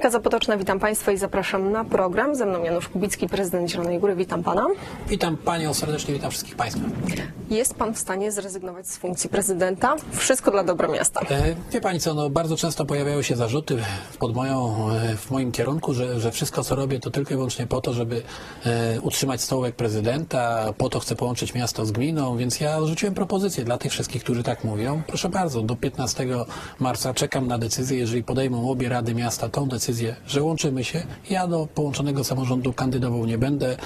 Monika Zapotoczna, witam Państwa i zapraszam na program. Ze mną Janusz Kubicki, prezydent Zielonej Góry. Witam Pana. Witam Panią serdecznie, witam wszystkich Państwa. Jest Pan w stanie zrezygnować z funkcji prezydenta? Wszystko dla dobra miasta. E, Wie Pani co, no bardzo często pojawiają się zarzuty pod moją, e, w moim kierunku, że, że wszystko co robię to tylko i wyłącznie po to, żeby e, utrzymać stołek prezydenta, po to chcę połączyć miasto z gminą, więc ja rzuciłem propozycję dla tych wszystkich, którzy tak mówią. Proszę bardzo, do 15 marca czekam na decyzję, jeżeli podejmą obie rady miasta tą decyzję, że łączymy się, ja do połączonego samorządu kandydował nie będę,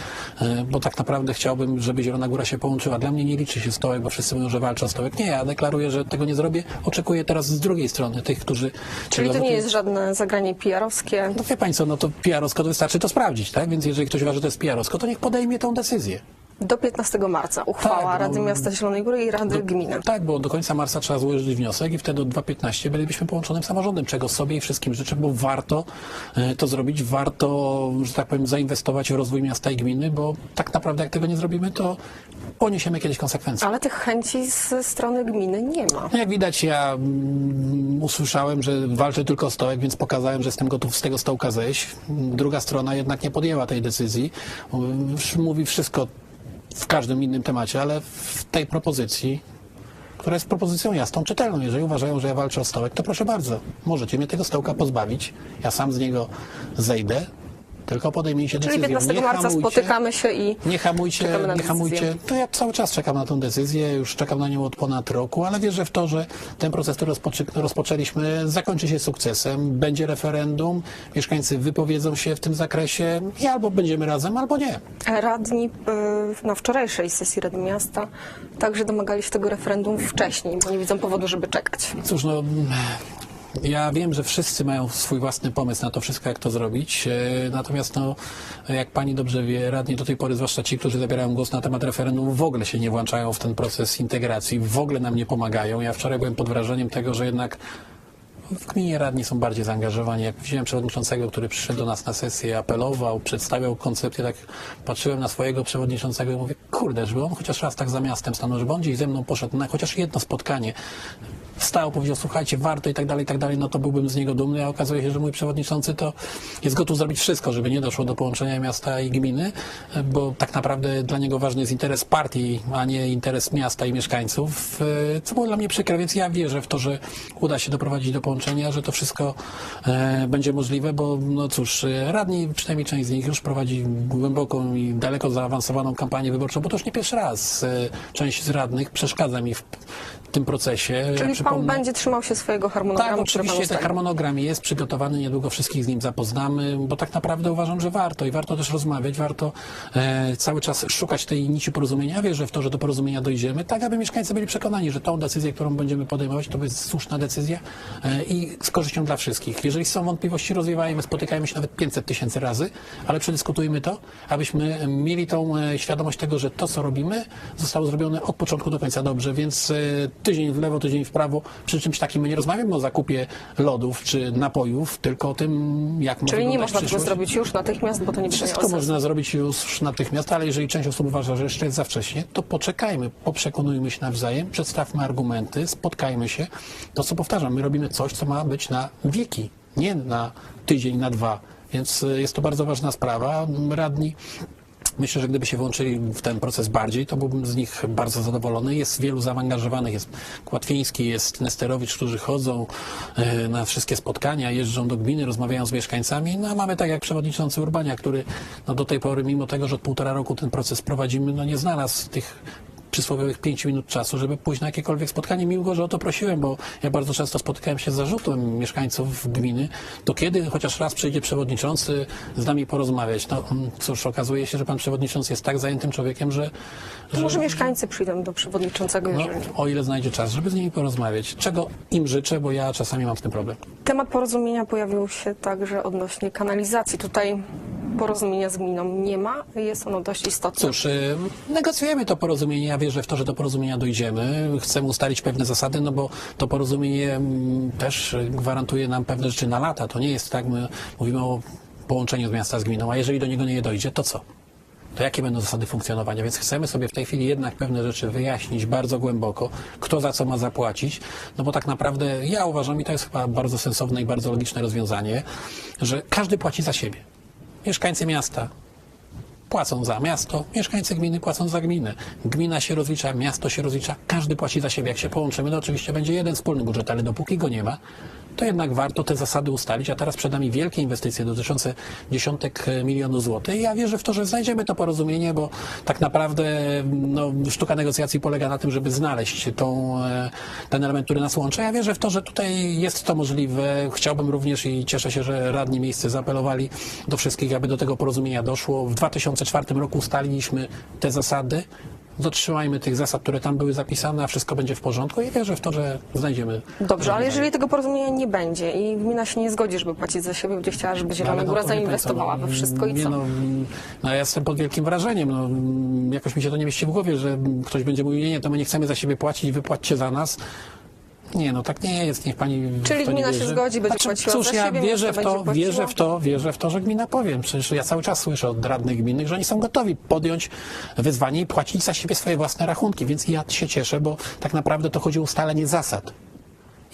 e, bo tak naprawdę chciałbym, żeby Zielona Góra się połączyła. Dla mnie nie liczy się stołek, bo wszyscy mówią, że walczą o stołek. Nie, ja deklaruję, że tego nie zrobię. Oczekuję teraz z drugiej strony tych, którzy... Czyli to nie jest żadne zagranie PR-owskie. no wie co, no to PR-owsko to wystarczy to sprawdzić, tak? Więc jeżeli ktoś uważa, że to jest PR-owsko, to niech podejmie tą decyzję. Do 15 marca uchwała Tak, Rady Miasta Zielonej Góry i Rady Gminy. Tak, bo do końca marca trzeba złożyć wniosek i wtedy do 2.15 bylibyśmy połączonym samorządem, czego sobie i wszystkim życzę, bo warto e, to zrobić, warto, że tak powiem, zainwestować w rozwój miasta i gminy, bo tak naprawdę jak tego nie zrobimy, to poniesiemy kiedyś konsekwencje. Ale tych chęci ze strony gminy nie ma. No Jak widać, ja mm, usłyszałem, że walczę tylko o stołek, więc pokazałem, że jestem gotów z tego stołka zejść. Druga strona jednak nie podjęła tej decyzji. Mówi wszystko w każdym innym temacie, ale w tej propozycji, która jest propozycją jasną, czytelną, jeżeli uważają, że ja walczę o stołek, to proszę bardzo, możecie mnie tego stołka pozbawić. Ja sam z niego zejdę, tylko podejmijcie Czyli decyzję. 15 Nie marca hamujcie. spotykamy się i Nie hamujcie, Czekamy na nie decyzję. hamujcie. To ja cały czas czekam na tę decyzję, już czekam na nią od ponad roku, ale wierzę w to, że ten proces, który rozpoczy, rozpoczęliśmy, zakończy się sukcesem. Będzie referendum, mieszkańcy wypowiedzą się w tym zakresie i albo będziemy razem, albo nie. radni y, na wczorajszej sesji Rady Miasta także domagali się tego referendum wcześniej, bo nie widzą powodu, żeby czekać. Cóż, no. Ja wiem, że wszyscy mają swój własny pomysł na to wszystko, jak to zrobić. E, Natomiast, no, jak pani dobrze wie, radni do tej pory, zwłaszcza ci, którzy zabierają głos na temat referendum, w ogóle się nie włączają w ten proces integracji, w ogóle nam nie pomagają. Ja wczoraj byłem pod wrażeniem tego, że jednak w gminie radni są bardziej zaangażowani. Jak widziałem przewodniczącego, który przyszedł do nas na sesję, apelował, przedstawiał koncepcję, tak patrzyłem na swojego przewodniczącego i mówię, kurde, żeby on chociaż raz tak za miastem stanął, żeby on gdzieś ze mną poszedł na chociaż jedno spotkanie, wstał, powiedział, słuchajcie, warto i tak dalej, i tak dalej, no to byłbym z niego dumny, a okazuje się, że mój przewodniczący to jest gotów zrobić wszystko, żeby nie doszło do połączenia miasta i gminy, bo tak naprawdę dla niego ważny jest interes partii, a nie interes miasta i mieszkańców, e, co było dla mnie przykre, więc ja wierzę w to, że uda się doprowadzić do połączenia, że to wszystko e, będzie możliwe, bo no cóż, e, radni, przynajmniej część z nich już prowadzi głęboką i daleko zaawansowaną kampanię wyborczą, bo to już nie pierwszy raz część z radnych przeszkadza mi w tym procesie. Ja Czyli pan przypomnę- będzie trzymał się swojego harmonogramu, tak, pan oczywiście ten harmonogram jest przygotowany, niedługo wszystkich z nim zapoznamy, bo tak naprawdę uważam, że warto i warto też rozmawiać, warto e, cały czas szukać tej nici porozumienia. Wierzę w to, że do porozumienia dojdziemy, tak aby mieszkańcy byli przekonani, że tą decyzję, którą będziemy podejmować, to jest słuszna decyzja e, i z korzyścią dla wszystkich. Jeżeli są wątpliwości, rozwiewajmy, spotykajmy się nawet 500 tysięcy razy, ale przedyskutujmy to, abyśmy mieli tą e, świadomość tego, że to, co robimy, zostało zrobione od początku do końca dobrze, więc e, tydzień w lewo, tydzień w prawo, przy czymś takim my nie rozmawiamy o zakupie lodów czy napojów, tylko o tym, jak Czyli może nie można tego zrobić już natychmiast, bo to nie Wszystko można zrobić już natychmiast, ale jeżeli część osób uważa, że jeszcze jest za wcześnie, to poczekajmy, poprzekonujmy się nawzajem, przedstawmy argumenty, spotkajmy się. To, co powtarzam, my robimy coś, co ma być na wieki, nie na tydzień, na dwa. Więc y, jest to bardzo ważna sprawa. Radni Myślę, że gdyby się włączyli w ten proces bardziej, to byłbym z nich bardzo zadowolony. Jest wielu zaangażowanych, jest Kłatwiński, jest Nesterowicz, którzy chodzą e, na wszystkie spotkania, jeżdżą do gminy, rozmawiają z mieszkańcami. No a mamy tak jak przewodniczący Urbania, który no, do tej pory, mimo tego, że od półtora roku ten proces prowadzimy, no nie znalazł tych przysłowiowych 5 minut czasu, żeby pójść na jakiekolwiek spotkanie, mimo go, że o to prosiłem, bo ja bardzo często spotykałem się z zarzutem mieszkańców gminy, to kiedy chociaż raz przyjdzie przewodniczący z nami porozmawiać. No mm, cóż, okazuje się, że pan przewodniczący jest tak zajętym człowiekiem, że, To że może mieszkańcy przyjdą do przewodniczącego, no, o ile znajdzie czas, żeby z nimi porozmawiać. Czego im życzę, bo ja czasami mam z tym problem. Temat porozumienia pojawił się także odnośnie kanalizacji. Tutaj porozumienia z gminą nie ma, jest ono dość istotne. Cóż, y, negocjujemy to porozumienie. Ja wierzę w to, że do porozumienia dojdziemy. Chcemy ustalić pewne zasady, no bo to porozumienie mm, też gwarantuje nam pewne rzeczy na lata. To nie jest tak, my mówimy o połączeniu z miasta z gminą, a jeżeli do niego nie dojdzie, to co? to jakie będą zasady funkcjonowania? Więc chcemy sobie w tej chwili jednak pewne rzeczy wyjaśnić bardzo głęboko, kto za co ma zapłacić, no bo tak naprawdę ja uważam, i to jest chyba bardzo sensowne i bardzo logiczne rozwiązanie, że każdy płaci za siebie. Mieszkańcy miasta płacą za miasto, mieszkańcy gminy płacą za gminę. Gmina się rozlicza, miasto się rozlicza, każdy płaci za siebie. Jak się połączymy, to oczywiście będzie jeden wspólny budżet, ale dopóki go nie ma, to jednak warto te zasady ustalić, a teraz przed nami wielkie inwestycje dotyczące dziesiątek milionów złotych. Ja wierzę w to, że znajdziemy to porozumienie, bo tak naprawdę no, sztuka negocjacji polega na tym, żeby znaleźć tą, e, ten element, który nas łączy. Ja wierzę w to, że tutaj jest to możliwe. Chciałbym również i cieszę się, że radni miejscy zaapelowali do wszystkich, aby do tego porozumienia doszło. W 2004 roku ustaliliśmy te zasady. Dotrzymajmy tych zasad, które tam były zapisane, a wszystko będzie w porządku i wierzę w to, że znajdziemy. Dobrze, ale jeżeli tego porozumienia nie będzie i gmina się nie zgodzi, żeby płacić za siebie, będzie chciała, żeby Zielona no, Góra zainwestowała we wszystko i nie, co? No, no ja jestem pod wielkim wrażeniem. No, jakoś mi się to nie mieści w głowie, że ktoś będzie mówił, nie, nie, to my nie chcemy za siebie płacić, wypłaćcie za nas. Nie, no tak nie jest, niech pani w Czyli to nie gmina się wierzy. zgodzi, będzie Znaczy, płaciła Cóż, za ja siebie, wierzę miasto w to, będzie wierzę w to, wierzę w to, że gmina powiem. Przecież ja cały czas słyszę od radnych gminnych, że oni są gotowi podjąć wyzwanie i płacić za siebie swoje własne rachunki, więc ja się cieszę, bo tak naprawdę to chodzi o ustalenie zasad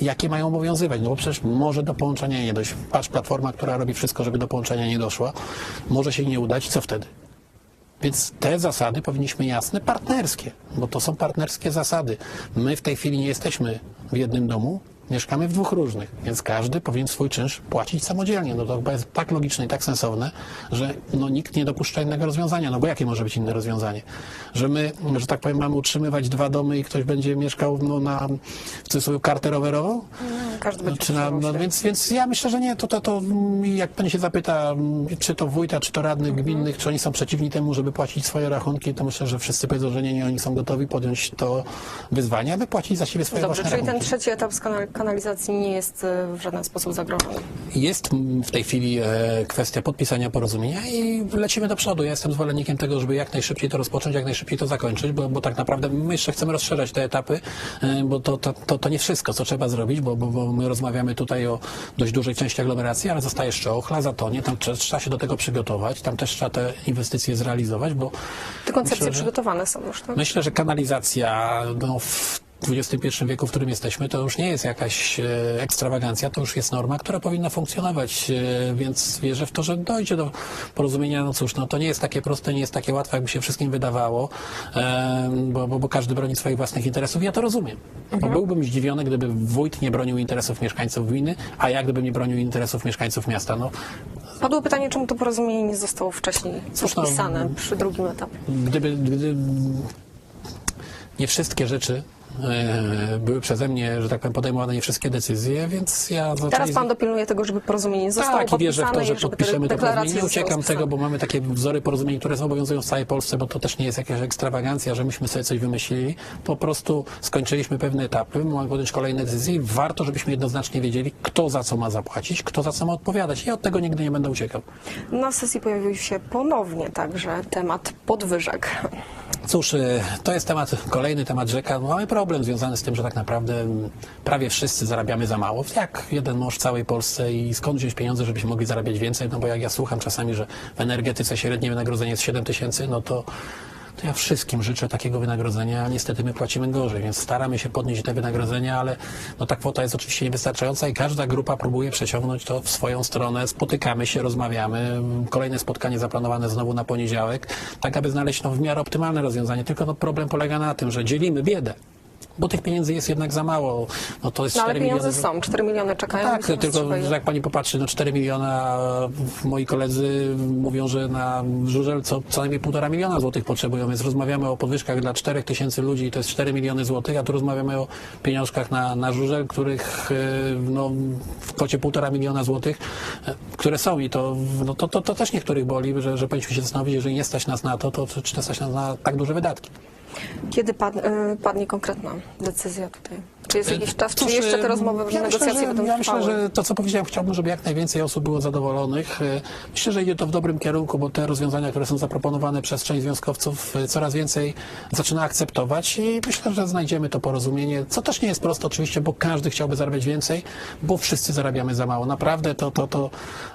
jakie mają obowiązywać. No bo przecież może do połączenia nie dojść. Patrz, platforma, która robi wszystko, żeby do połączenia nie doszła, może się nie udać, co wtedy? Więc te zasady powinniśmy jasne, partnerskie, bo to są partnerskie zasady. My w tej chwili nie jesteśmy w jednym domu, mieszkamy w dwóch różnych, więc każdy powinien swój czynsz płacić samodzielnie. No to chyba jest tak logiczne i tak sensowne, że no, nikt nie dopuszcza innego rozwiązania. No bo jakie może być inne rozwiązanie? Że my, że tak powiem, mamy utrzymywać dwa domy i ktoś będzie mieszkał no, na w cudzysłowie kartę rowerową? Każdy będzie Czy na, potrzebował no, się. więc, więc ja myślę, że nie, to, to, to jak pani się zapyta, mm, czy to wójta, czy to radnych gminnych, czy oni są przeciwni temu, żeby płacić swoje rachunki, to myślę, że wszyscy powiedzą, że nie, nie, oni są gotowi podjąć to wyzwanie, aby płacić za siebie swoje Dobrze, czyli ten rachunki. trzeci etap z kanal- kanalizacji nie jest e, w żaden sposób zagrożony. Jest mm, w tej chwili e, kwestia podpisania porozumienia i lecimy do przodu. Ja jestem zwolennikiem tego, żeby jak najszybciej to rozpocząć, jak najszybciej to zakończyć, bo, bo tak naprawdę my jeszcze chcemy rozszerzać te etapy, e, bo to, to, to, to nie wszystko, co trzeba zrobić, bo, bo, bo my rozmawiamy tutaj o dość dużej części aglomeracji, ale zostaje jeszcze Ochla, Zatonie, tam trze- trzeba się do tego przygotować, tam też trzeba te inwestycje zrealizować, bo Te koncepcje Myślę, że- przygotowane są już, tak? Myślę, że kanalizacja no, w XXI wieku, w którym jesteśmy, to już nie jest jakaś e, ekstrawagancja, to już jest norma, która powinna funkcjonować, e, więc wierzę w to, że dojdzie do porozumienia. No cóż, no, to nie jest takie proste, nie jest takie łatwe, jakby się wszystkim wydawało, e, bo, bo, bo każdy broni swoich własnych interesów. Ja to rozumiem. Bo byłbym zdziwiony, gdyby wójt nie bronił interesów mieszkańców gminy, a ja gdybym nie bronił interesów mieszkańców miasta. No, Padło pytanie, czemu to porozumienie nie zostało wcześniej Cóż, no, podpisane przy drugim etapie. gdyby, gdy nie wszystkie rzeczy były przeze mnie, że tak powiem, podejmowane nie wszystkie decyzje, więc ja Teraz zaczęli- pan dopilnuje tego, żeby porozumienie zostało tak, i wierzę w podpisane to, że podpiszemy to porozumienie. Nie uciekam tego, bo mamy takie wzory porozumień, które zobowiązują w całej Polsce, bo to też nie jest jakaś ekstrawagancja, że myśmy sobie coś wymyślili. Po prostu skończyliśmy pewne etapy, mamy podjąć kolejne decyzje i warto, żebyśmy jednoznacznie wiedzieli, kto za co ma zapłacić, kto za co ma odpowiadać. Ja od tego nigdy nie będę uciekał. Na sesji pojawił się ponownie także temat podwyżek. Cóż, e, to jest temat, kolejny temat rzeka. Mamy problem związany z tym, że tak naprawdę mm, prawie wszyscy zarabiamy za mało. Jak jeden mąż w całej Polsce i skąd wziąć pieniądze, żebyśmy mogli zarabiać więcej? No bo jak ja słucham czasami, że w energetyce średnie wynagrodzenie jest 7 tysięcy, no to, to ja wszystkim życzę takiego wynagrodzenia, niestety my płacimy gorzej, więc staramy się podnieść te wynagrodzenia, ale no ta kwota jest oczywiście niewystarczająca i każda grupa próbuje przeciągnąć to w swoją stronę. Spotykamy się, rozmawiamy. Kolejne spotkanie zaplanowane znowu na poniedziałek, tak aby znaleźć no, w miarę optymalne rozwiązanie. Tylko no, problem polega na tym, że dzielimy biedę. Bo tych pieniędzy jest jednak za mało. No to jest No, ale 4 pieniądze miliony. są, 4 miliony czekają. Tak, więc tylko że jak pani popatrzy, no 4 miliona, a moi koledzy mówią, że na żurzel co, co najmniej półtora miliona złotych potrzebują, więc rozmawiamy o podwyżkach dla 4 tysięcy ludzi i to jest 4 miliony złotych, a tu rozmawiamy o pieniążkach na, na żurzel, których e, no, w kwocie półtora miliona złotych, e, które są i to, no, to, to, to też niektórych boli, że, że powinniśmy się zastanowić, jeżeli nie stać nas na to, to czy nie stać nas na tak duże wydatki. Kiedy pad, y, padnie konkretna decyzja tutaj Czy jest jakiś czas, czy Cóż, jeszcze te rozmowy, ja negocjacje myślę, że, będą Ja myślę, że to, co powiedziałem, chciałbym, żeby jak najwięcej osób było zadowolonych. E, Myślę, że idzie to w dobrym kierunku, bo te rozwiązania, które są zaproponowane przez część związkowców, e, coraz więcej zaczyna akceptować i myślę, że znajdziemy to porozumienie, co też nie jest proste oczywiście, bo każdy chciałby zarabiać więcej, bo wszyscy zarabiamy za mało. Naprawdę to, to, to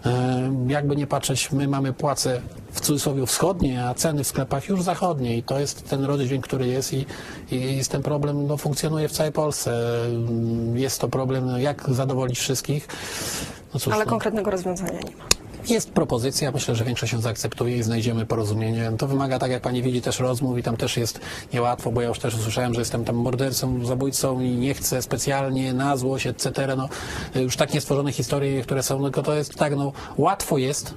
e, jakby nie patrzeć, my mamy płace w cudzysłowie wschodnie, a ceny w sklepach już zachodnie i to jest ten rozdźwięk, który jest i, i jest ten problem, no, funkcjonuje w całej Polsce. Jest to problem, no, jak zadowolić wszystkich. No cóż, Ale no, konkretnego rozwiązania nie ma. jest propozycja, myślę, że większość się zaakceptuje i znajdziemy porozumienie. To wymaga, tak jak pani widzi, też rozmów i tam też jest niełatwo, bo ja już też usłyszałem, że jestem tam mordercą, zabójcą i nie chcę specjalnie na złość, etc. No, już tak niestworzone historie, które są, tylko to jest tak, no, łatwo jest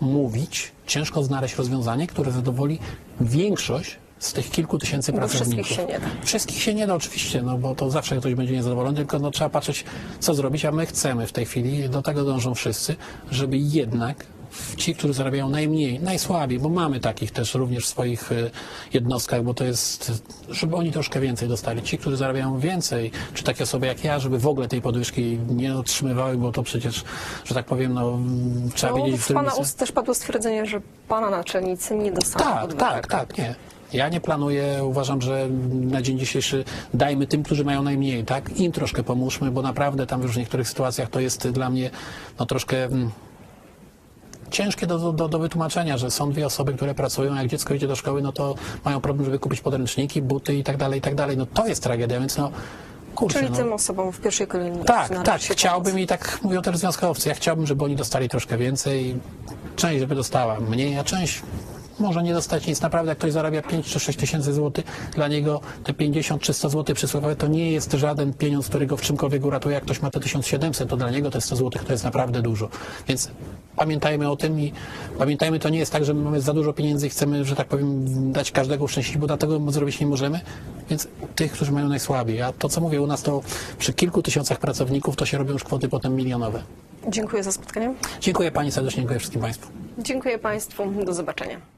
mówić, ciężko znaleźć rozwiązanie, które zadowoli większość z tych kilku tysięcy Bo pracowników. wszystkich się nie da. Wszystkich się nie da oczywiście, no bo to zawsze ktoś będzie niezadowolony, tylko no, trzeba patrzeć, co zrobić, a my chcemy w tej chwili, do tego dążą wszyscy, żeby jednak ci, którzy zarabiają najmniej, najsłabiej, bo mamy takich też również w swoich e, jednostkach, bo to jest, żeby oni troszkę więcej dostali. Ci, którzy zarabiają więcej, czy takie osoby jak ja, żeby w ogóle tej podwyżki nie otrzymywały, bo to przecież, że tak powiem, no, trzeba No, wiedzieć, w z Pana ust też padło stwierdzenie, że Pana naczelnicy nie dostaną tak, podwyżek. tak, tak, nie. Ja nie planuję, uważam, że na dzień dzisiejszy dajmy tym, którzy mają najmniej, tak? Im troszkę pomóżmy, bo naprawdę tam już w niektórych sytuacjach to jest dla mnie no troszkę mm, ciężkie do, do, do wytłumaczenia, że są dwie osoby, które pracują, jak dziecko idzie do szkoły, no to mają problem, żeby kupić podręczniki, buty i tak dalej, i tak dalej. No to jest tragedia, więc no kurczę, Czyli no. tym osobom w pierwszej kolejności Tak, tak, chciałbym pomóc. i tak mówią też związkowcy. Ja chciałbym, żeby oni dostali troszkę więcej. Część żeby dostała mniej, a część może nie dostać nic. Naprawdę, jak ktoś zarabia 5 czy 6 tysięcy złotych, dla niego te 50 czy 100 złotych przysłowiowe to nie jest żaden pieniądz, który go w czymkolwiek uratuje. Jak ktoś ma te 1700, to dla niego te 100 złotych to jest naprawdę dużo. Więc pamiętajmy o tym i pamiętajmy, to nie jest tak, że my mamy za dużo pieniędzy i chcemy, że tak powiem, dać każdego uszczęśliwić, bo dlatego zrobić nie możemy. Więc tych, którzy mają najsłabiej. A to, co mówię, u nas to przy kilku tysiącach pracowników to się robią już kwoty potem milionowe. Dziękuję za spotkanie. Dziękuję Pani serdecznie, dziękuję wszystkim Państwu. Dziękuję Państwu. Do zobaczenia.